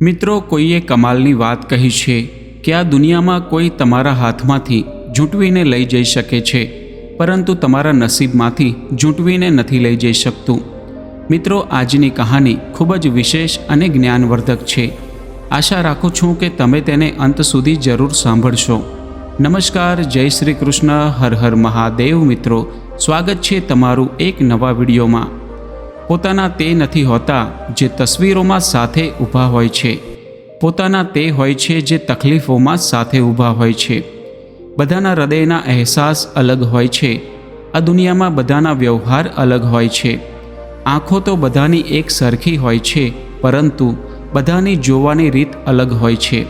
મિત્રો, કોઈએ કમાલની વાત કહી છે કે આ દુનિયામાં કોઈ તમારા હાથમાંથી ઝૂંટવીને લઈ જઈ શકે છે, પરંતુ તમારા નસીબમાંથી ઝૂંટવીને નથી લઈ જઈ શકતું. મિત્રો, આજની કહાની ખૂબ જ વિશેષ અને જ્ઞાનવર્ધક છે. આશા રાખું છું કે તમે તેને અંત સુધી જરૂર સાંભળશો. નમસ્કાર, જય શ્રી કૃષ્ણ, હર હર મહાદેવ મિત્રો. સ્વાગત છે તમારું એક નવા વિડીયોમાં. પોતાના તે નથી હોતા જે તસવીરોમાં સાથે ઊભા હોય છે. પોતાના તે હોય છે જે તકલીફોમાં સાથે ઊભા હોય છે. બધાના હૃદયના અહેસાસ અલગ હોય છે. આ દુનિયામાં બધાના વ્યવહાર અલગ હોય છે. આંખો તો બધાની એક સરખી હોય છે, પરંતુ બધાની જોવાની રીત અલગ હોય છે.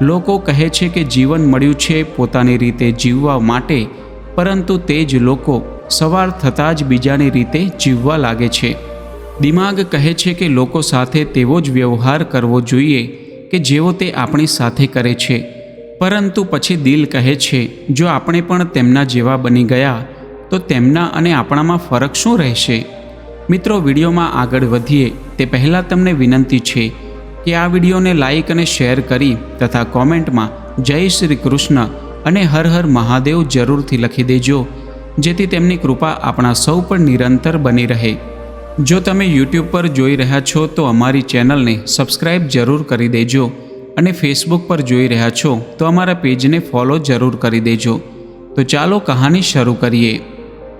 લોકો કહે છે કે જીવન મળ્યું છે પોતાની રીતે જીવવા માટે, પરંતુ તે જ લોકો સવાર થતાં જ બીજાની રીતે જીવવા લાગે છે. દિમાગ કહે છે કે લોકો સાથે તેવો જ વ્યવહાર કરવો જોઈએ કે જેવો તે આપણી સાથે કરે છે. પરંતુ પછી દિલ કહે છે, જો આપણે પણ તેમના જેવા બની ગયા, તો તેમના અને આપણામાં ફરક શું રહેશે? મિત્રો, વિડીયોમાં આગળ વધીએ. તે પહેલાં તમને વિનંતી છે કે આ વિડીયોને લાઈક અને શેર કરી તથા કોમેન્ટમાં જય શ્રી કૃષ્ણ અને હર હર મહાદેવ જરૂરથી લખી દેજો. જેથી તેમની કૃપા આપણા સૌ પર નિરંતર બની રહે. જો તમે યુટ્યુબ પર જોઈ રહ્યા છો, તો અમારી ચેનલને સબસ્ક્રાઈબ જરૂર કરી દેજો અને ફેસબુક પર જોઈ રહ્યા છો, તો અમારા પેજને ફોલો જરૂર કરી દેજો. તો ચાલો કહાની શરૂ કરીએ.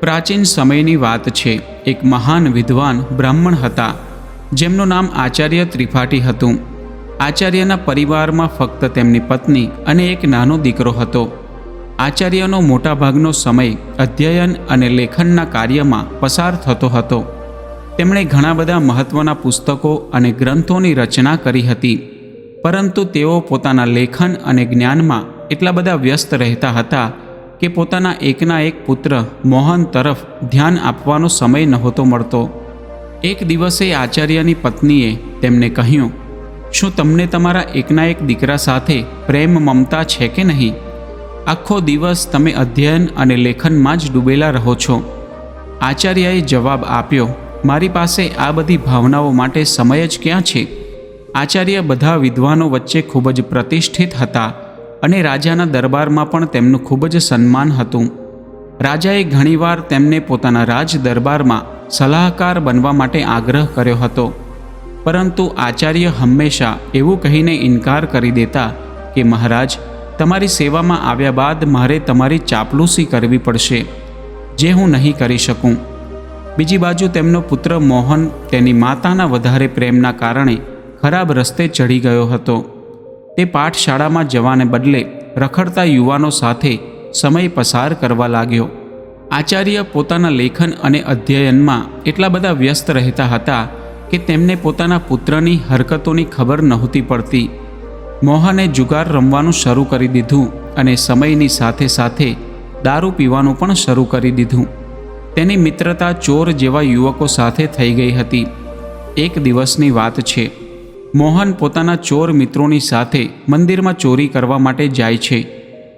પ્રાચીન સમયની વાત છે. એક મહાન વિદ્વાન બ્રાહ્મણ હતા. જેમનું નામ આચાર્ય ત્રિપાઠી હતું. આચાર્યના પરિવારમાં ફક્ત તેમની પત્ની અને એક નાનો દીકરો હતો. આચાર્યનો મોટાભાગનો સમય અધ્યયન અને લેખનના કાર્યમાં પસાર થતો હતો. તેમણે ઘણા બધા મહત્ત્વના પુસ્તકો અને ગ્રંથોની રચના કરી હતી, પરંતુ તેઓ પોતાના લેખન અને જ્ઞાનમાં એટલા બધા વ્યસ્ત રહેતા હતા કે પોતાના એકના એક પુત્ર મોહન તરફ ધ્યાન આપવાનો સમય નહોતો મળતો. એક દિવસે આચાર્યની પત્નીએ તેમને કહ્યું, શું તમને તમારા એકના એક દીકરા સાથે પ્રેમ મમતા છે કે નહીં? આખો દિવસ તમે અધ્યયન અને લેખનમાં જ ડૂબેલા રહો છો. આચાર્યએ જવાબ આપ્યો, મારી પાસે આ બધી ભાવનાઓ માટે સમય જ ક્યાં છે? આચાર્ય બધા વિદ્વાનો વચ્ચે ખૂબ જ પ્રતિષ્ઠિત હતા અને રાજાના દરબારમાં પણ તેમનું ખૂબ જ સન્માન હતું. રાજાએ ઘણીવાર તેમને પોતાના રાજ દરબારમાં સલાહકાર બનવા માટે આગ્રહ કર્યો હતો. પરંતુ આચાર્ય હંમેશા એવું કહીને ઇનકાર કરી દેતા કે, મહારાજ તમારી સેવામાં આવ્યા બાદ મારે તમારી ચાપલૂસી કરવી પડશે, જે હું નહીં કરી શકું. બીજી બાજુ તેમનો પુત્ર મોહન તેની માતાના વધારે પ્રેમના કારણે ખરાબ રસ્તે ચડી ગયો હતો. તે પાઠશાળામાં જવાને બદલે રખડતા યુવાનો સાથે સમય પસાર કરવા લાગ્યો. આચાર્ય પોતાના લેખન અને અધ્યયનમાં એટલા બધા વ્યસ્ત રહેતા હતા કે તેમને પોતાના પુત્રની હરકતોની ખબર નહોતી પડતી. મોહને જુગાર રમવાનું શરૂ કરી દીધું અને સમયની સાથે સાથે દારૂ પીવાનું પણ શરૂ કરી દીધું. તેની મિત્રતા ચોર જેવા યુવકો સાથે થઈ ગઈ હતી. એક દિવસની વાત છે. મોહન પોતાના ચોર મિત્રોની સાથે મંદિરમાં ચોરી કરવા માટે જાય છે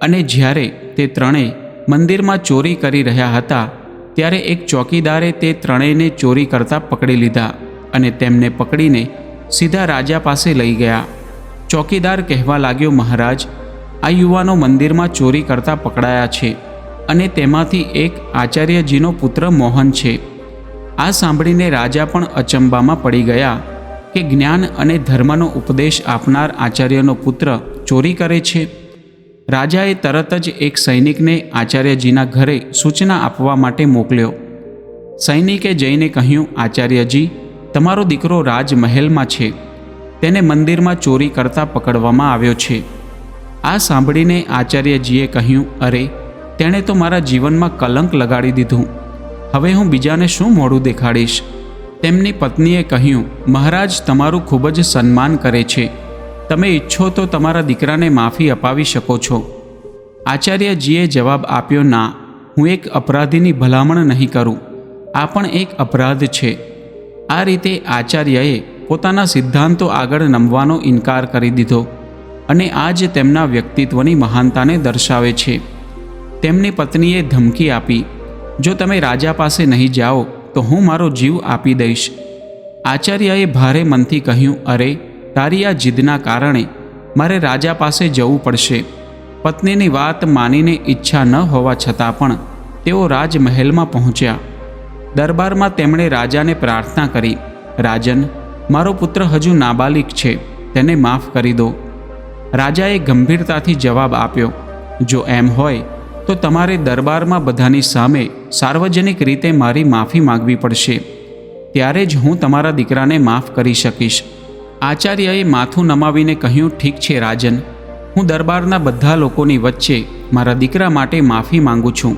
અને જ્યારે તે ત્રણેય મંદિરમાં ચોરી કરી રહ્યા હતા, ત્યારે એક ચોકીદારે તે ત્રણેયને ચોરી કરતા પકડી લીધા અને તેમને પકડીને સીધા રાજા પાસે લઈ ગયા. ચોકીદાર કહેવા લાગ્યો, મહારાજ, આ યુવાનો મંદિરમાં ચોરી કરતા પકડાયા છે અને તેમાંથી એક આચાર્યજીનો પુત્ર મોહન છે. આ સાંભળીને રાજા પણ અચંબામાં પડી ગયા કે જ્ઞાન અને ધર્મનો ઉપદેશ આપનાર આચાર્યનો પુત્ર ચોરી કરે છે. રાજાએ તરત જ એક સૈનિકને આચાર્યજીના ઘરે સૂચના આપવા માટે મોકલ્યો. સૈનિકે જઈને કહ્યું, આચાર્યજી, તમારો દીકરો રાજમહેલમાં છે. તેને મંદિરમાં ચોરી કરતા પકડવામાં આવ્યો છે. આ સાંભળીને આચાર્યજીએ કહ્યું, અરે, તેણે તો મારા જીવનમાં કલંક લગાડી દીધું. હવે હું બીજાને શું મોડું દેખાડીશ? તેમની પત્નીએ કહ્યું, મહારાજ તમારું ખૂબ જ સન્માન કરે છે. તમે ઈચ્છો તો તમારા દીકરાને માફી અપાવી શકો છો. આચાર્યજીએ જવાબ આપ્યો, ના, હું એક અપરાધીની ભલામણ નહીં કરું. આ પણ એક અપરાધ છે. આ રીતે આચાર્યએ પોતાના સિદ્ધાંતો આગળ નમવાનો ઇનકાર કરી દીધો અને આ જ તેમના વ્યક્તિત્વની મહાનતાને દર્શાવે છે. તેમની પત્નીએ ધમકી આપી, જો તમે રાજા પાસે નહીં જાઓ, તો હું મારો જીવ આપી દઈશ. આચાર્યએ ભારે મનથી કહ્યું, અરે, તારી આ જીદના કારણે મારે રાજા પાસે જવું પડશે. પત્નીની વાત માનીને ઈચ્છા ન હોવા છતાં પણ તેઓ રાજમહેલમાં પહોંચ્યા. દરબારમાં તેમણે રાજાને પ્રાર્થના કરી, રાજન મારો પુત્ર હજુ નાબાલિક છે, તેને માફ કરી દો. રાજાએ ગંભીરતાથી જવાબ આપ્યો, જો એમ હોય, તો તમારે દરબારમાં બધાની સામે સાર્વજનિક રીતે મારી માફી માગવી પડશે. ત્યારે જ હું તમારા દીકરાને માફ કરી શકીશ. આચાર્યએ માથું નમાવીને કહ્યું, ઠીક છે, રાજન. હું દરબારના બધા લોકોની વચ્ચે મારા દીકરા માટે માફી માંગુ છું.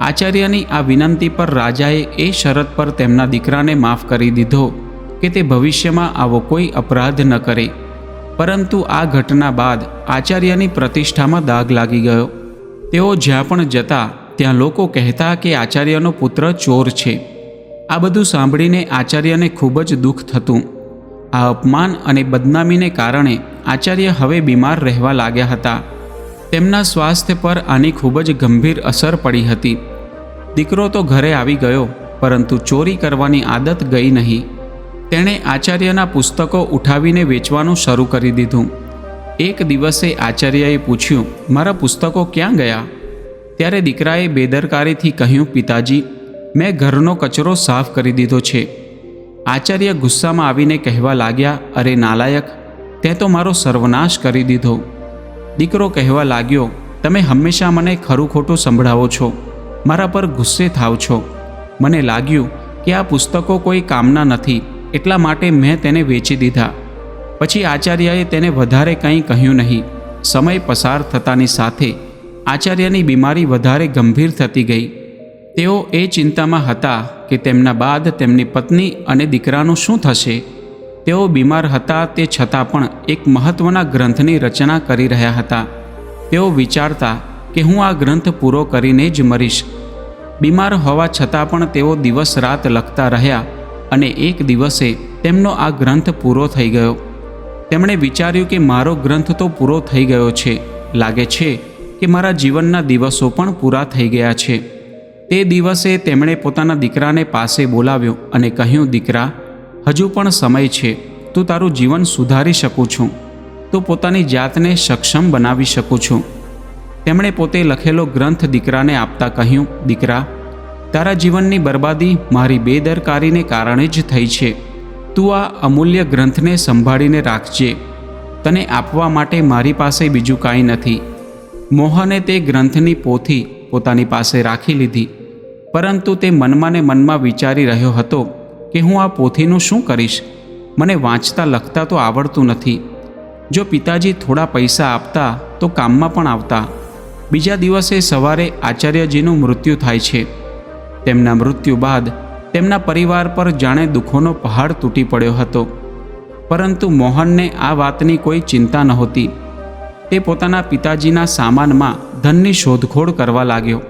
આચાર્યની આ વિનંતી પર રાજાએ એ શરત પર તેમના દીકરાને માફ કરી દીધો. કે તે ભવિષ્યમાં આવો કોઈ અપરાધ ન કરે. પરંતુ આ ઘટના બાદ આચાર્યની પ્રતિષ્ઠામાં દાગ લાગી ગયો. તેઓ જ્યાં પણ જતા, ત્યાં લોકો કહેતા કે આચાર્યનો પુત્ર ચોર છે. આ બધું સાંભળીને આચાર્યને ખૂબ જ દુઃખ થતું. આ અપમાન અને બદનામીને કારણે આચાર્ય હવે બીમાર રહેવા લાગ્યા હતા. તેમના સ્વાસ્થ્ય પર આની ખૂબ જ ગંભીર અસર પડી હતી. દીકરો તો ઘરે આવી ગયો, પરંતુ ચોરી કરવાની આદત ગઈ નહીં. તેણે આચાર્યના પુસ્તકો ઉઠાવીને વેચવાનું શરૂ કરી દીધું. એક દિવસે આચાર્યએ પૂછ્યું, મારા પુસ્તકો ક્યાં ગયા? ત્યારે દીકરાએ બેદરકારીથી કહ્યું, પિતાજી, મેં ઘરનો કચરો સાફ કરી દીધો છે. આચાર્ય ગુસ્સામાં આવીને કહેવા લાગ્યા, અરે નાલાયક, તે તો મારો સર્વનાશ કરી દીધો. દીકરો કહેવા લાગ્યો, તમે હંમેશા મને ખરું ખોટું સંભળાવો છો, મારા પર ગુસ્સે થાવ છો. મને લાગ્યું કે આ પુસ્તકો કોઈ કામના નથી એટલા માટે મેં તેને વેચી દીધા. પછી આચાર્યએ તેને વધારે કંઈ કહ્યું નહીં. સમય પસાર થતાની સાથે આચાર્યની બીમારી વધારે ગંભીર થતી ગઈ. તેઓ એ ચિંતામાં હતા કે તેમના બાદ તેમની પત્ની અને દીકરાનું શું થશે? તેઓ બીમાર હતા તે છતાં પણ એક મહત્ત્વના ગ્રંથની રચના કરી રહ્યા હતા. તેઓ વિચારતા કે હું આ ગ્રંથ પૂરો કરીને જ મરીશ. બીમાર હોવા છતાં પણ તેઓ દિવસ રાત લખતા રહ્યા અને એક દિવસે તેમનો આ ગ્રંથ પૂરો થઈ ગયો. તેમણે વિચાર્યું કે મારો ગ્રંથ તો પૂરો થઈ ગયો છે. લાગે છે કે મારા જીવનના દિવસો પણ પૂરા થઈ ગયા છે. તે દિવસે તેમણે પોતાના દીકરાને પાસે બોલાવ્યો અને કહ્યું, દીકરા, હજુ પણ સમય છે. તું તારું જીવન સુધારી શકું છું. તું પોતાની જાતને સક્ષમ બનાવી શકું છું. તેમણે પોતે લખેલો ગ્રંથ દીકરાને આપતા કહ્યું, દીકરા તારા જીવનની બરબાદી મારી બેદરકારીને કારણે જ થઈ છે. તું આ અમૂલ્ય ગ્રંથને સંભાળીને રાખજે. તને આપવા માટે મારી પાસે બીજું કાંઈ નથી. મોહને તે ગ્રંથની પોથી પોતાની પાસે રાખી લીધી. પરંતુ તે મનમાં ને મનમાં વિચારી રહ્યો હતો કે હું આ પોથીનું શું કરીશ? મને વાંચતા લખતા તો આવડતું નથી. જો પિતાજી થોડા પૈસા આપતા તો કામમાં પણ આવતા. બીજા દિવસે સવારે આચાર્યજીનું મૃત્યુ થાય છે. તેમના મૃત્યુ બાદ તેમના પરિવાર પર જાણે દુઃખોનો પહાડ તૂટી પડ્યો હતો. પરંતુ મોહનને આ વાતની કોઈ ચિંતા નહોતી. તે પોતાના પિતાજીના સામાનમાં ધનની શોધખોળ કરવા લાગ્યો.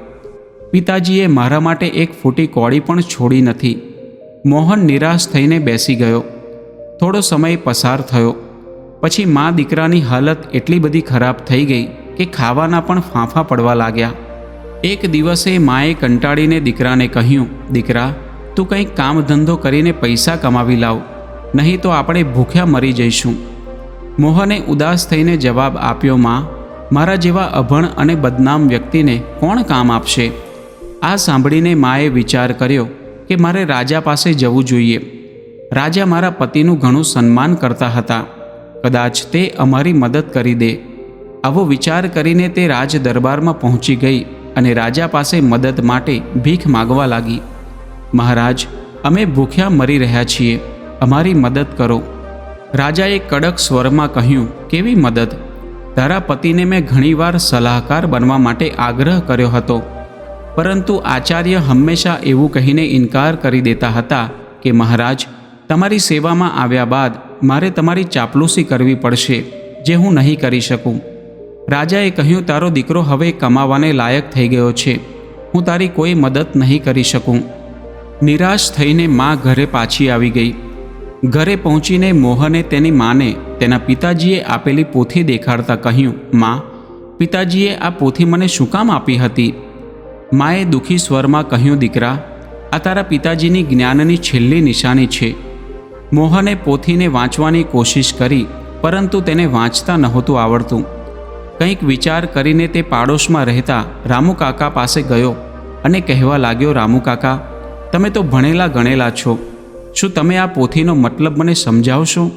પિતાજીએ મારા માટે એક ફૂટી કોળી પણ છોડી નથી. મોહન નિરાશ થઈને બેસી ગયો. થોડો સમય પસાર થયો. પછી મા દીકરાની હાલત એટલી બધી ખરાબ થઈ ગઈ કે ખાવાના પણ ફાંફા પડવા લાગ્યા. એક દિવસે માએ કંટાળીને દીકરાને કહ્યું, દીકરા, તું કંઈક કામ ધંધો કરીને પૈસા કમાવી લાવ, નહીં તો આપણે ભૂખ્યા મરી જઈશું. મોહને ઉદાસ થઈને જવાબ આપ્યો, માં, મારા જેવા અભણ અને બદનામ વ્યક્તિને કોણ કામ આપશે? આ સાંભળીને માએ વિચાર કર્યો કે મારે રાજા પાસે જવું જોઈએ. રાજા મારા પતિનું ઘણું સન્માન કરતા હતા. કદાચ તે અમારી મદદ કરી દે. આવો વિચાર કરીને તે રાજ દરબારમાં પહોંચી ગઈ. અને રાજા પાસે મદદ માટે ભીખ માગવા લાગી. મહારાજ, અમે ભૂખ્યા મરી રહ્યા છીએ. અમારી મદદ કરો. રાજાએ કડક સ્વરમાં કહ્યું, કેવી મદદ? તારા પતિને મેં ઘણીવાર સલાહકાર બનવા માટે આગ્રહ કર્યો હતો. પરંતુ આચાર્ય હંમેશા એવું કહીને ઇનકાર કરી દેતા હતા કે, મહારાજ, તમારી સેવામાં આવ્યા બાદ મારે તમારી ચાપલૂસી કરવી પડશે, જે હું નહીં કરી શકું. રાજાએ કહ્યું, તારો દીકરો હવે કમાવાને લાયક થઈ ગયો છે. હું તારી કોઈ મદદ નહીં કરી શકું. નિરાશ થઈને મા ઘરે પાછી આવી ગઈ. ઘરે પહોંચીને મોહને તેની માને તેના પિતાજીએ આપેલી પોથી દેખાડતા કહ્યું, માં, પિતાજીએ આ પોથી મને શું કામ આપી હતી? માએ દુઃખી સ્વરમાં કહ્યું, દીકરા, આ તારા પિતાજીની જ્ઞાનની છેલ્લી નિશાની છે. મોહને પોથીને વાંચવાની કોશિશ કરી, પરંતુ તેને વાંચતા નહોતું આવડતું. કંઈક વિચાર કરીને તે પાડોશમાં રહેતા રામુ કાકા પાસે ગયો અને કહેવા લાગ્યો, રામુ કાકા, તમે તો ભણેલા ગણેલા છો. શું તમે આ પોથીનો મતલબ મને સમજાવશો?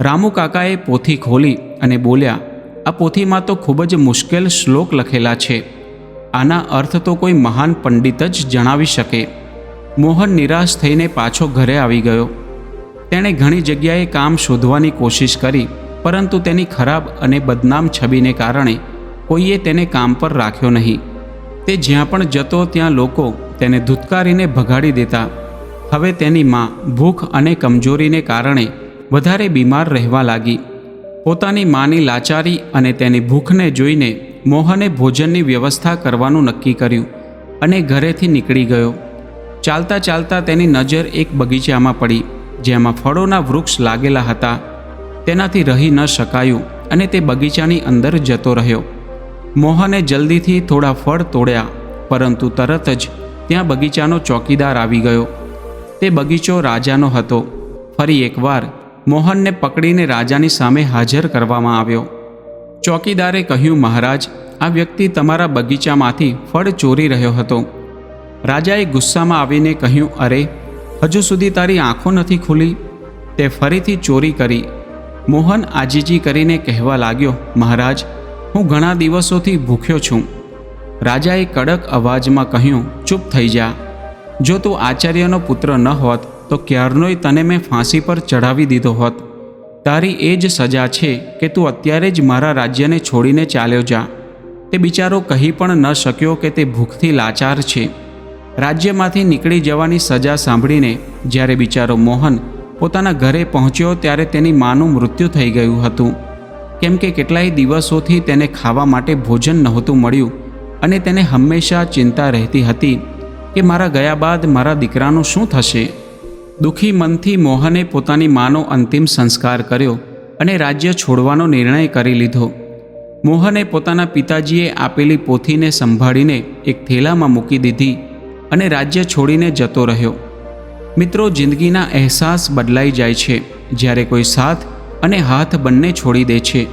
રામુ કાકાએ પોથી ખોલી અને બોલ્યા, આ પોથીમાં તો ખૂબ જ મુશ્કેલ શ્લોક લખેલા છે. આના અર્થ તો કોઈ મહાન પંડિત જ જણાવી શકે. મોહન નિરાશ થઈને પાછો ઘરે આવી ગયો. તેણે ઘણી જગ્યાએ કામ શોધવાની કોશિશ કરી પરંતુ તેની ખરાબ અને બદનામ છબીને કારણે કોઈએ તેને કામ પર રાખ્યો નહીં. તે જ્યાં પણ જતો ત્યાં લોકો તેને ધૂતકારીને ભગાડી દેતા. હવે તેની માં ભૂખ અને કમજોરીને કારણે વધારે બીમાર રહેવા લાગી. પોતાની માની લાચારી અને તેની ભૂખને જોઈને મોહને ભોજનની વ્યવસ્થા કરવાનું નક્કી કર્યું અને ઘરેથી નીકળી ગયો. ચાલતા ચાલતા તેની નજર એક બગીચામાં પડી, જેમાં ફળોના વૃક્ષ લાગેલા હતા. તેનાથી રહી ન શકાયું અને તે બગીચાની અંદર જતો રહ્યો. મોહને જલ્દીથી થોડા ફળ તોડ્યા, પરંતુ તરત જ ત્યાં બગીચાનો ચોકીદાર આવી ગયો. તે બગીચો રાજાનો હતો. ફરી એકવાર મોહનને પકડીને રાજાની સામે હાજર કરવામાં આવ્યો. ચોકીદારે કહ્યું, મહારાજ, આ વ્યક્તિ તમારા બગીચામાંથી ફળ ચોરી રહ્યો હતો. રાજાએ ગુસ્સામાં આવીને કહ્યું, અરે, હજુ સુધી તારી આંખો નથી ખુલી. તે ફરીથી ચોરી કરી. મોહન આજીજી કરીને કહેવા લાગ્યો, મહારાજ, હું ઘણા દિવસોથી ભૂખ્યો છું. રાજાએ કડક અવાજમાં કહ્યું, ચૂપ થઈ જા. જો તું આચાર્યનો પુત્ર ન હોત, તો ક્યારનોય તને મેં ફાંસી પર ચઢાવી દીધો હોત. તારી એ જ સજા છે કે તું અત્યારે જ મારા રાજ્યને છોડીને ચાલ્યો જા. તે બિચારો કહી પણ ન શક્યો કે તે ભૂખથી લાચાર છે. રાજ્યમાંથી નીકળી જવાની સજા સાંભળીને જ્યારે બિચારો મોહન પોતાના ઘરે પહોંચ્યો ત્યારે તેની માનું મૃત્યુ થઈ ગયું હતું. કેમ કે કેટલાય દિવસોથી તેને ખાવા માટે ભોજન નહોતું મળ્યું અને તેને હંમેશા ચિંતા રહેતી હતી કે મારા ગયા બાદ મારા દીકરાનું શું થશે? દુઃખી મનથી મોહને પોતાની માનો અંતિમ સંસ્કાર કર્યો અને રાજ્ય છોડવાનો નિર્ણય કરી લીધો. મોહને પોતાના પિતાજીએ આપેલી પોથીને સંભાળીને એક થેલામાં મૂકી દીધી અને રાજ્ય છોડીને જતો રહ્યો. મિત્રો, જિંદગીના અહેસાસ બદલાઈ જાય છે. જ્યારે કોઈ સાથ અને હાથ બંને છોડી દે છે,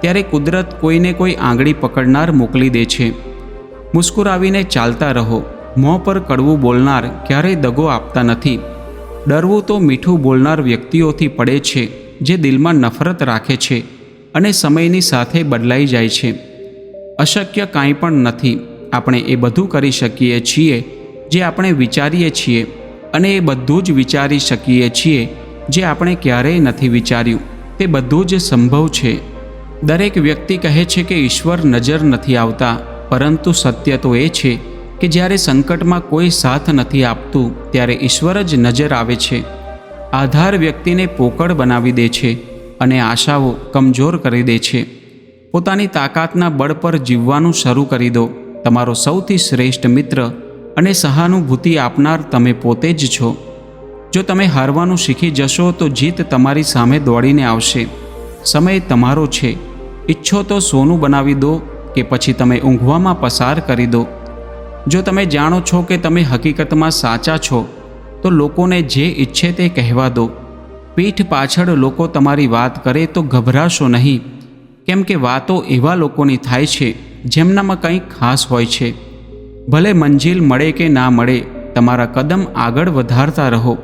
ત્યારે કુદરત કોઈને કોઈ આંગળી પકડનાર મોકલી દે છે. મુસ્કુરાવીને ચાલતા રહો. મોં પર કડવું બોલનાર ક્યારેય દગો આપતા નથી. ડરવું તો મીઠું બોલનાર વ્યક્તિઓથી પડે છે, જે દિલમાં નફરત રાખે છે અને સમયની સાથે બદલાઈ જાય છે. અશક્ય કાંઈ પણ નથી. આપણે એ બધું કરી શકીએ છીએ, જે આપણે વિચારીએ છીએ. અને એ બધું જ વિચારી શકીએ છીએ, જે આપણે ક્યારેય નથી વિચાર્યું. તે બધું જ સંભવ છે. દરેક વ્યક્તિ કહે છે કે ઈશ્વર નજર નથી આવતા, પરંતુ સત્ય તો એ છે કે જ્યારે સંકટમાં કોઈ સાથ નથી આપતું, ત્યારે ઈશ્વર જ નજર આવે છે. આધાર વ્યક્તિને પોકળ બનાવી દે છે અને આશાઓ કમજોર કરી દે છે. પોતાની તાકાતના બળ પર જીવવાનું શરૂ કરી દો. તમારો સૌથી શ્રેષ્ઠ મિત્ર અને સહાનુભૂતિ આપનાર તમે પોતે જ છો. જો તમે હારવાનું શીખી જશો તો જીત તમારી સામે દોડીને આવશે. સમય તમારો છે. ઈચ્છો તો સોનું બનાવી દો કે પછી તમે ઊંઘવામાં પસાર કરી દો. જો તમે જાણો છો કે તમે હકીકતમાં સાચા છો, તો લોકોને જે ઈચ્છે તે કહેવા દો. પીઠ પાછળ લોકો તમારી વાત કરે તો ગભરાશો નહીં. કેમ કે વાતો એવા લોકોની થાય છે, જેમનામાં કંઈક ખાસ હોય છે. ભલે મંજિલ મળે કે ના મળે, તમારા કદમ આગળ વધારતા રહો.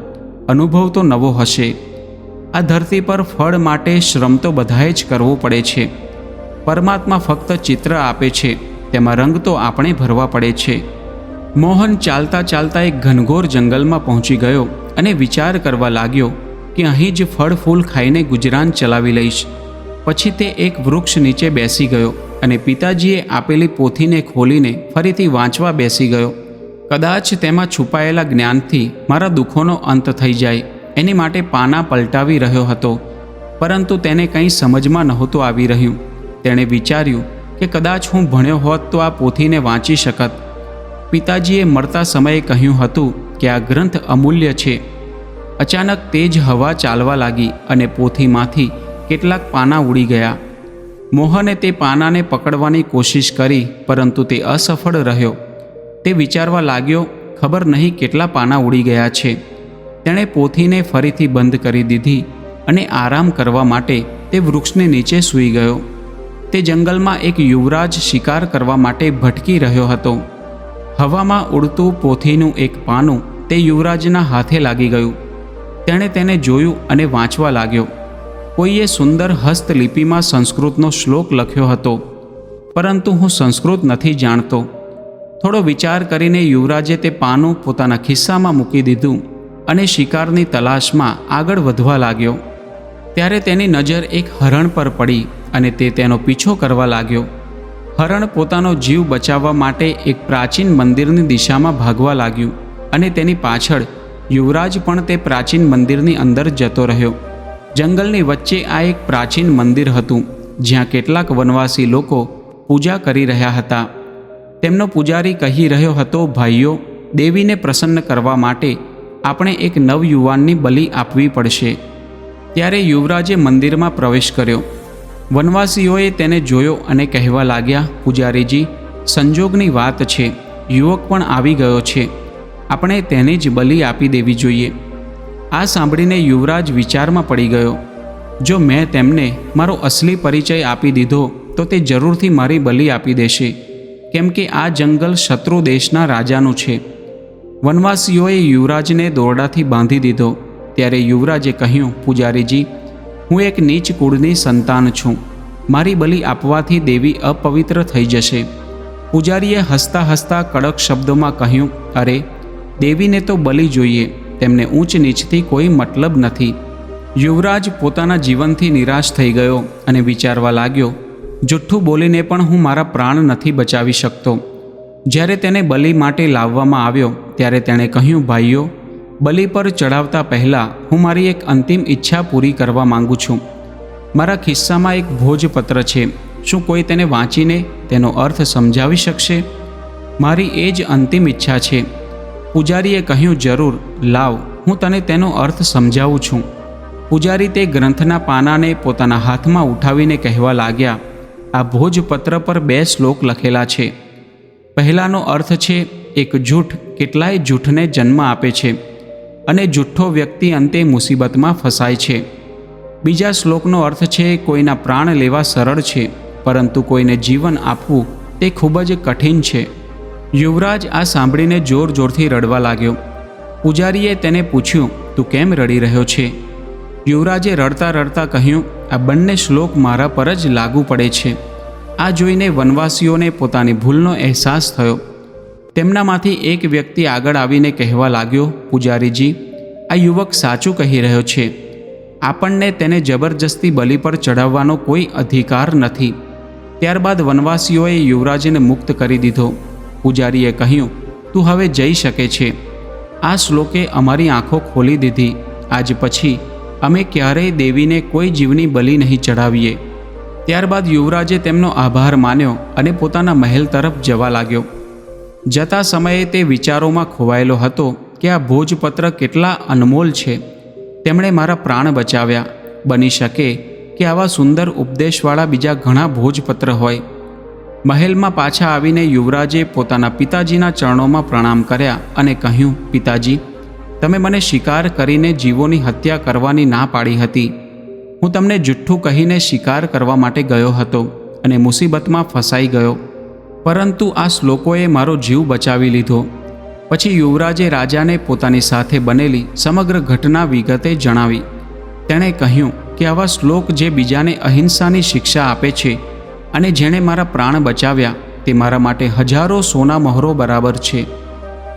અનુભવ તો નવો હશે. આ ધરતી પર ફળ માટે શ્રમ તો બધાએ જ કરવો પડે છે. પરમાત્મા ફક્ત ચિત્ર આપે છે, તેમાં રંગ તો આપણે ભરવા પડે છે. મોહન ચાલતા ચાલતા એક ઘનઘોર જંગલમાં પહોંચી ગયો અને વિચાર કરવા લાગ્યો કે અહીં જ ફળ ફૂલ ખાઈને ગુજરાન ચલાવી લઈશ. પછી તે એક વૃક્ષ નીચે બેસી ગયો. અને પિતાજીએ આપેલી પોથીને ખોલીને ફરીથી વાંચવા બેસી ગયો. કદાચ તેમાં છુપાયેલા જ્ઞાનથી મારા દુઃખોનો અંત થઈ જાય, એની માટે પાના પલટાવી રહ્યો હતો. પરંતુ તેને કંઈ સમજમાં નહોતું આવી રહ્યું. તેણે વિચાર્યું કે કદાચ હું ભણ્યો હોત તો આ પોથીને વાંચી શકત. પિતાજીએ મળતા સમયે કહ્યું હતું કે આ ગ્રંથ અમૂલ્ય છે. અચાનક તેજ હવા ચાલવા લાગી અને પોથીમાંથી કેટલાક પાના ઉડી ગયા. મોહને તે પાનાને પકડવાની કોશિશ કરી, પરંતુ તે અસફળ રહ્યો. તે વિચારવા લાગ્યો, ખબર નહીં કેટલા પાના ઉડી ગયા છે. તેણે પોથીને ફરીથી બંધ કરી દીધી અને આરામ કરવા માટે તે વૃક્ષને નીચે સૂઈ ગયો. તે જંગલમાં એક યુવરાજ શિકાર કરવા માટે ભટકી રહ્યો હતો. હવામાં ઉડતું પોથીનું એક પાનું તે યુવરાજના હાથે લાગી ગયું. તેણે તેને જોયું અને વાંચવા લાગ્યો. કોઈએ સુંદર હસ્તલિપિમાં સંસ્કૃતનો શ્લોક લખ્યો હતો. પરંતુ હું સંસ્કૃત નથી જાણતો. થોડો વિચાર કરીને યુવરાજે તે પાનું પોતાના ખિસ્સામાં મૂકી દીધું અને શિકારની તલાશમાં આગળ વધવા લાગ્યો. ત્યારે તેની નજર એક હરણ પર પડી અને તે તેનો પીછો કરવા લાગ્યો. હરણ પોતાનો જીવ બચાવવા માટે એક પ્રાચીન મંદિરની દિશામાં ભાગવા લાગ્યું અને તેની પાછળ યુવરાજ પણ તે પ્રાચીન મંદિરની અંદર જતો રહ્યો. જંગલની વચ્ચે આ એક પ્રાચીન મંદિર હતું, જ્યાં કેટલાક વનવાસી લોકો પૂજા કરી રહ્યા હતા. તેમનો પૂજારી કહી રહ્યો હતો, ભાઈઓ, દેવીને પ્રસન્ન કરવા માટે આપણે એક નવયુવાનની બલિ આપવી પડશે. ત્યારે યુવરાજે મંદિરમાં પ્રવેશ કર્યો. વનવાસીઓએ તેને જોયો અને કહેવા લાગ્યા, પૂજારીજી, સંજોગની વાત છે. યુવક પણ આવી ગયો છે. આપણે તેને જ બલિ આપી દેવી જોઈએ. આ સાંભળીને યુવરાજ વિચારમાં પડી ગયો. જો મેં તેમને મારો અસલી પરિચય આપી દીધો, તો તે જરૂરથી મારી બલિ આપી દેશે. કેમ કે આ જંગલ શત્રુ દેશના રાજાનું છે. વનવાસીઓએ યુવરાજને દોરડાથી બાંધી દીધો. ત્યારે યુવરાજે કહ્યું, પૂજારીજી, હું એક નીચ કુળની સંતાન છું. મારી બલિ આપવાથી દેવી અપવિત્ર થઈ જશે. પૂજારીએ હસતા હસતા કડક શબ્દોમાં કહ્યું, અરે, દેવીને તો બલિ જોઈએ. તેમને ઊંચ નીચથી કોઈ મતલબ નથી. યુવરાજ પોતાના જીવનથી નિરાશ થઈ ગયો અને વિચારવા લાગ્યો, જુઠ્ઠું બોલીને પણ હું મારા પ્રાણ નથી બચાવી શકતો. જ્યારે તેને બલિ માટે લાવવામાં આવ્યો, ત્યારે તેણે કહ્યું, ભાઈઓ, બલિ પર ચડાવતા પહેલાં હું મારી એક અંતિમ ઈચ્છા પૂરી કરવા માંગુ છું. મારા ખિસ્સામાં એક ભોજપત્ર છે. શું કોઈ તેને વાંચીને તેનો અર્થ સમજાવી શકશે? મારી એ જ અંતિમ ઈચ્છા છે. પૂજારીએ કહ્યું, જરૂર, લાવ, હું તને તેનો અર્થ સમજાવું છું. પૂજારી તે ગ્રંથના પાનાને પોતાના હાથમાં ઉઠાવીને કહેવા લાગ્યા, આ ભોજપત્ર પર બે શ્લોક લખેલા છે. પહેલાનો અર્થ છે, એક જૂઠ કેટલાય જૂઠને જન્મ આપે છે અને જૂઠ્ઠો વ્યક્તિ અંતે મુસીબતમાં ફસાય છે. બીજા શ્લોકનો અર્થ છે, કોઈના પ્રાણ લેવા સરળ છે, પરંતુ કોઈને જીવન આપવું તે ખૂબ જ કઠિન છે. યુવરાજ આ સાંભળીને જોર જોરથી રડવા લાગ્યો. પૂજારીએ તેને પૂછ્યું, તું કેમ રડી રહ્યો છે? યુવરાજે રડતા રડતા કહ્યું, આ બંને શ્લોક મારા પર જ લાગુ પડે છે. આ જોઈને વનવાસીઓને પોતાની ભૂલનો અહેસાસ થયો. તેમનામાંથી એક વ્યક્તિ આગળ આવીને કહેવા લાગ્યો, પૂજારીજી, આ યુવક સાચું કહી રહ્યો છે. આપણને તેને જબરજસ્તી બલિ પર ચડાવવાનો કોઈ અધિકાર નથી. ત્યારબાદ વનવાસીઓએ યુવરાજને મુક્ત કરી દીધો. પૂજારીએ કહ્યું, તું હવે જઈ શકે છે. આ શ્લોકે અમારી આંખો ખોલી દીધી. આજ પછી અમે ક્યારેય દેવીને કોઈ જીવની બલિ નહીં ચડાવીએ ત્યારબાદ યુવરાજે તેમનો આભાર માન્યો અને પોતાના મહેલ તરફ જવા લાગ્યો. જતા સમયે તે વિચારોમાં ખોવાયેલો હતો કે આ ભોજપત્ર કેટલા અનમોલ છે. તેમણે મારા પ્રાણ બચાવ્યા. બની શકે કે આવા સુંદર ઉપદેશવાળા બીજા ઘણા ભોજપત્ર હોય. મહેલમાં પાછા આવીને યુવરાજે પોતાના પિતાજીના ચરણોમાં પ્રણામ કર્યા અને કહ્યું, પિતાજી, તમે મને શિકાર કરીને જીવોની હત્યા કરવાની ના પાડી હતી. હું તમને જુઠ્ઠું કહીને શિકાર કરવા માટે ગયો હતો અને મુસીબતમાં ફસાઈ ગયો. પરંતુ આ શ્લોકોએ મારો જીવ બચાવી લીધો. પછી યુવરાજે રાજાને પોતાની સાથે બનેલી સમગ્ર ઘટના વિગતે જણાવી. તેણે કહ્યું કે આવા શ્લોક જે બીજાને અહિંસાની શિક્ષા આપે છે અને જેણે મારા પ્રાણ બચાવ્યા, તે મારા માટે હજારો સોના મહોરો બરાબર છે.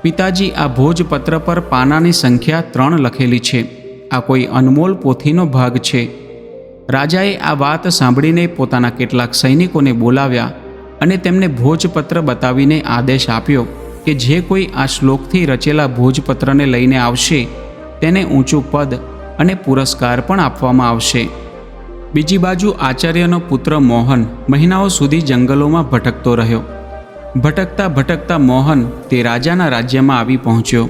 પિતાજી, આ ભોજપત્ર પર પાનાની સંખ્યા ત્રણ લખેલી છે. આ કોઈ અનમોલ પોથીનો ભાગ છે. રાજાએ આ વાત સાંભળીને પોતાના કેટલાક સૈનિકોને બોલાવ્યા અને તેમને ભોજપત્ર બતાવીને આદેશ આપ્યો કે જે કોઈ આ શ્લોકથી રચેલા ભોજપત્રને લઈને આવશે, તેને ઊંચું પદ અને પુરસ્કાર પણ આપવામાં આવશે. બીજી બાજુ આચાર્યનો પુત્ર મોહન મહિનાઓ સુધી જંગલોમાં ભટકતો રહ્યો. ભટકતા ભટકતા મોહન તે રાજાના રાજ્યમાં આવી પહોંચ્યો.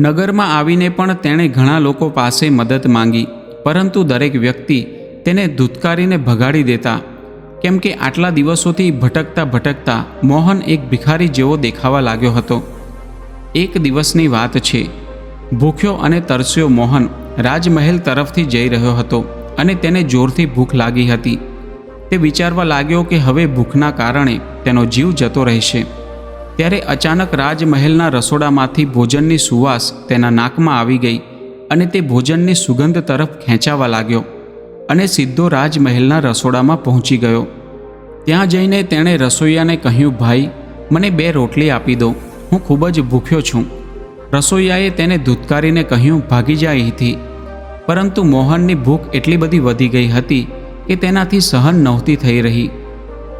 નગરમાં આવીને પણ તેણે ઘણા લોકો પાસે મદદ માંગી, પરંતુ દરેક વ્યક્તિ તેને ધૂતકારીને ભગાડી દેતા. કેમ કે આટલા દિવસોથી ભટકતા ભટકતા મોહન એક ભિખારી જેવો દેખાવા લાગ્યો હતો. એક દિવસની વાત છે. ભૂખ્યો અને તરસ્યો મોહન રાજમહેલ તરફથી જઈ રહ્યો હતો. અને તેને જોરથી ભૂખ લાગી હતી. તે વિચારવા લાગ્યો કે હવે ભૂખના કારણે તેનો જીવ જતો રહેશે. ત્યારે અચાનક રાજમહેલના રસોડામાંથી ભોજનની સુવાસ તેના નાકમાં આવી ગઈ અને તે ભોજનની સુગંધ તરફ ખેંચાવા લાગ્યો અને સીધો રાજમહેલના રસોડામાં પહોંચી ગયો. ત્યાં જઈને તેણે રસોઈયાને કહ્યું, ભાઈ, મને બે રોટલી આપી દો. હું ખૂબ જ ભૂખ્યો છું. રસોઈયાએ તેને ધૂતકારીને કહ્યું, ભાગી જાય અહીંથી. પરંતુ મોહનની ભૂખ એટલી બધી વધી ગઈ હતી કે તેનાથી સહન નહોતી થઈ રહી.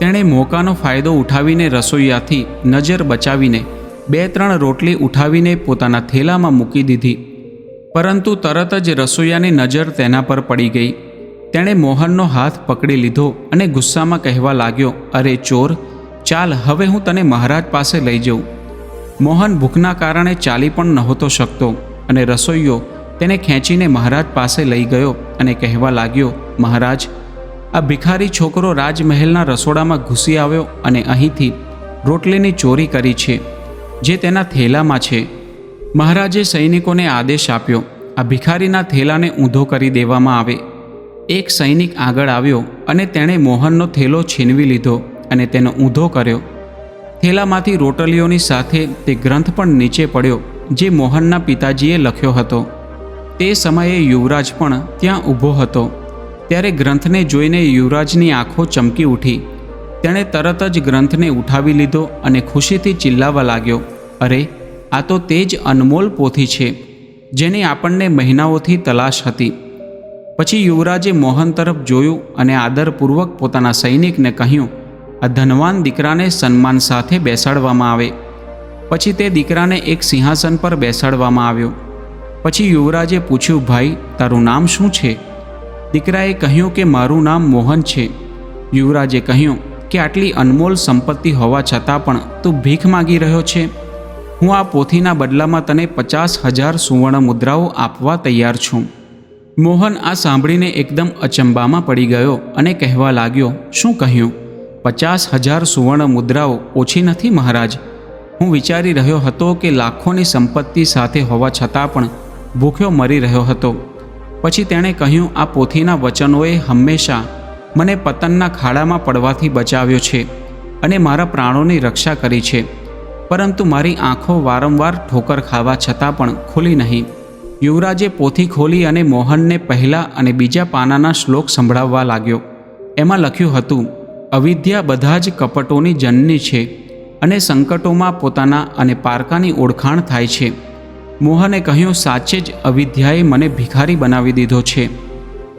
તેણે મોકાનો ફાયદો ઉઠાવીને રસોઈયાથી નજર બચાવીને બે ત્રણ રોટલી ઉઠાવીને પોતાના થેલામાં મૂકી દીધી. પરંતુ તરત જ રસોઈયાની નજર તેના પર પડી ગઈ. તેણે મોહનનો હાથ પકડી લીધો અને ગુસ્સામાં કહેવા લાગ્યો, અરે ચોર, ચાલ, હવે હું તને મહારાજ પાસે લઈ જઉં. મોહન ભૂખના કારણે ચાલી પણ નહોતો શકતો અને રસોઈયો તેને ખેંચીને મહારાજ પાસે લઈ ગયો અને કહેવા લાગ્યો, મહારાજ, આ ભિખારી છોકરો રાજમહેલના રસોડામાં ઘૂસી આવ્યો અને અહીંથી રોટલીની ચોરી કરી છે, જે તેના થેલામાં છે. મહારાજે સૈનિકોને આદેશ આપ્યો, આ ભિખારીના થેલાને ઊંધો કરી દેવામાં આવે. એક સૈનિક આગળ આવ્યો અને તેણે મોહનનો થેલો છીનવી લીધો અને તેનો ઊંધો કર્યો. થેલામાંથી રોટલીઓની સાથે તે ગ્રંથ પણ નીચે પડ્યો, જે મોહનના પિતાજીએ લખ્યો હતો. તે સમયે યુવરાજ પણ ત્યાં ઊભો હતો. ત્યારે ગ્રંથને જોઈને યુવરાજની આંખો ચમકી ઉઠી. તેણે તરત જ ગ્રંથને ઉઠાવી લીધો અને ખુશીથી ચિલ્લાવા લાગ્યો, અરે, આ તો તે જ અનમોલ પોથી છે, જેની આપણને મહિનાઓથી તલાશ હતી. પછી યુવરાજે મોહન તરફ જોયું અને આદરપૂર્વક પોતાના સૈનિકને કહ્યું, આ ધનવાન દીકરાને સન્માન સાથે બેસાડવામાં આવે. પછી તે દીકરાને એક સિંહાસન પર બેસાડવામાં આવ્યો. પછી યુવરાજે પૂછ્યું, ભાઈ, તારું નામ શું છે? દીકરાએ કહ્યું કે, મારું નામ મોહન છે. યુવરાજે કહ્યું, કે આટલી અનમોલ સંપત્તિ હોવા છતાં પણ તું ભીખ માગી રહ્યો છે. હું આ પોથીના બદલામાં તને પચાસ હજાર સુવર્ણ મુદ્રાઓ આપવા તૈયાર છું. મોહન આ સાંભળીને એકદમ અચંબામાં પડી ગયો અને કહેવા લાગ્યો, શું કહ્યું? પચાસ હજાર સુવર્ણ મુદ્રાઓ ઓછી નથી મહારાજ. હું વિચારી રહ્યો હતો કે લાખોની સંપત્તિ સાથે હોવા છતાં પણ ભૂખ્યો મરી રહ્યો હતો. પછી તેણે કહ્યું, આ પોથીના વચનોએ હંમેશા મને પતનના ખાડામાં પડવાથી બચાવ્યો છે અને મારા પ્રાણોની રક્ષા કરી છે. પરંતુ મારી આંખો વારંવાર ઠોકર ખાવા છતાં પણ ખુલી નહીં. યુવરાજે પોથી ખોલી અને મોહનને પહેલા અને બીજા પાનાના શ્લોક સંભળાવવા લાગ્યો. એમાં લખ્યું હતું, અવિદ્યા બધા જ કપટોની જનની છે અને સંકટોમાં પોતાના અને પારકાની ઓળખાણ થાય છે. મોહને કહ્યું, સાચે જ અવિદ્યાએ મને ભિખારી બનાવી દીધો છે.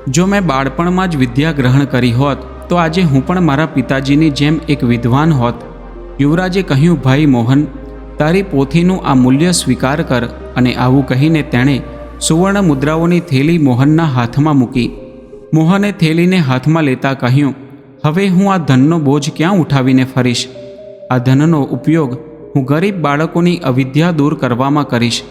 જો મેં બાળપણમાં જ વિદ્યા ગ્રહણ કરી હોત, તો આજે હું પણ મારા પિતાજીની જેમ એક વિદ્વાન હોત. યુવરાજે કહ્યું, ભાઈ મોહન, તારી પોથીનું આ મૂલ્ય સ્વીકાર કર અને આવું કહીને તેણે સુવર્ણ મુદ્રાઓની થેલી મોહનના હાથમાં મૂકી. મોહને થેલીને હાથમાં લેતા કહ્યું, હવે હું આ ધનનો બોજ ક્યાં ઉઠાવીને ફરીશ? આ ધનનો ઉપયોગ હું ગરીબ બાળકોની અવિદ્યા દૂર કરવામાં કરીશ.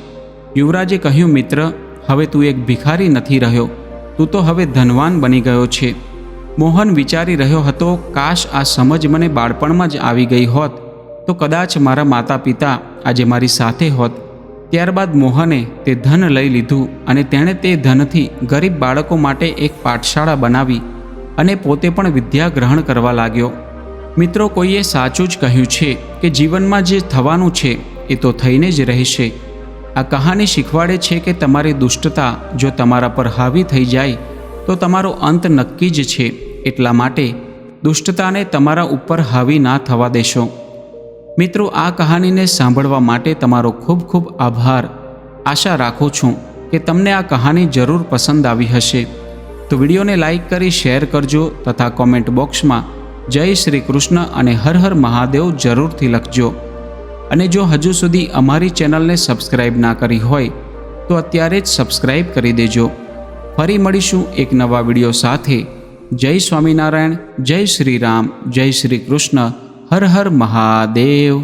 યુવરાજે કહ્યું, મિત્ર, હવે તું એક ભિખારી નથી રહ્યો. તું તો હવે ધનવાન બની ગયો છે. મોહન વિચારી રહ્યો હતો, કાશ આ સમજ મને બાળપણમાં જ આવી ગઈ હોત, તો કદાચ મારા માતા પિતા આજે મારી સાથે હોત. ત્યારબાદ મોહને તે ધન લઈ લીધું અને તેણે તે ધનથી ગરીબ બાળકો માટે એક પાઠશાળા બનાવી અને પોતે પણ વિદ્યા ગ્રહણ કરવા લાગ્યો. મિત્રો, કોઈએ સાચું જ કહ્યું છે કે જીવનમાં જે થવાનું છે એ તો થઈને જ રહેશે. આ કહાની શીખવાડે છે કે તમારી દુષ્ટતા જો તમારા પર હાવી થઈ જાય, તો તમારો અંત નક્કી જ છે. એટલા માટે દુષ્ટતાને તમારા ઉપર હાવી ના થવા દેશો. મિત્રો, આ કહાનીને સાંભળવા માટે તમારો ખૂબ ખૂબ આભાર. આશા રાખું છું કે તમને આ કહાની જરૂર પસંદ આવી હશે. તો વિડીયોને લાઇક કરી શેર કરજો તથા કોમેન્ટ બોક્સમાં જય શ્રી કૃષ્ણ અને હર હર મહાદેવ જરૂરથી લખજો. અને જો હજુ સુધી અમારી ચેનલને સબસ્ક્રાઈબ ના કરી હોય, તો અત્યારે જ સબસ્ક્રાઇબ કરી દેજો. ફરી મળીશું એક નવા વીડિયો સાથે. જય સ્વામિનારાયણ, જય શ્રી રામ, જય શ્રી કૃષ્ણ, હર હર મહાદેવ.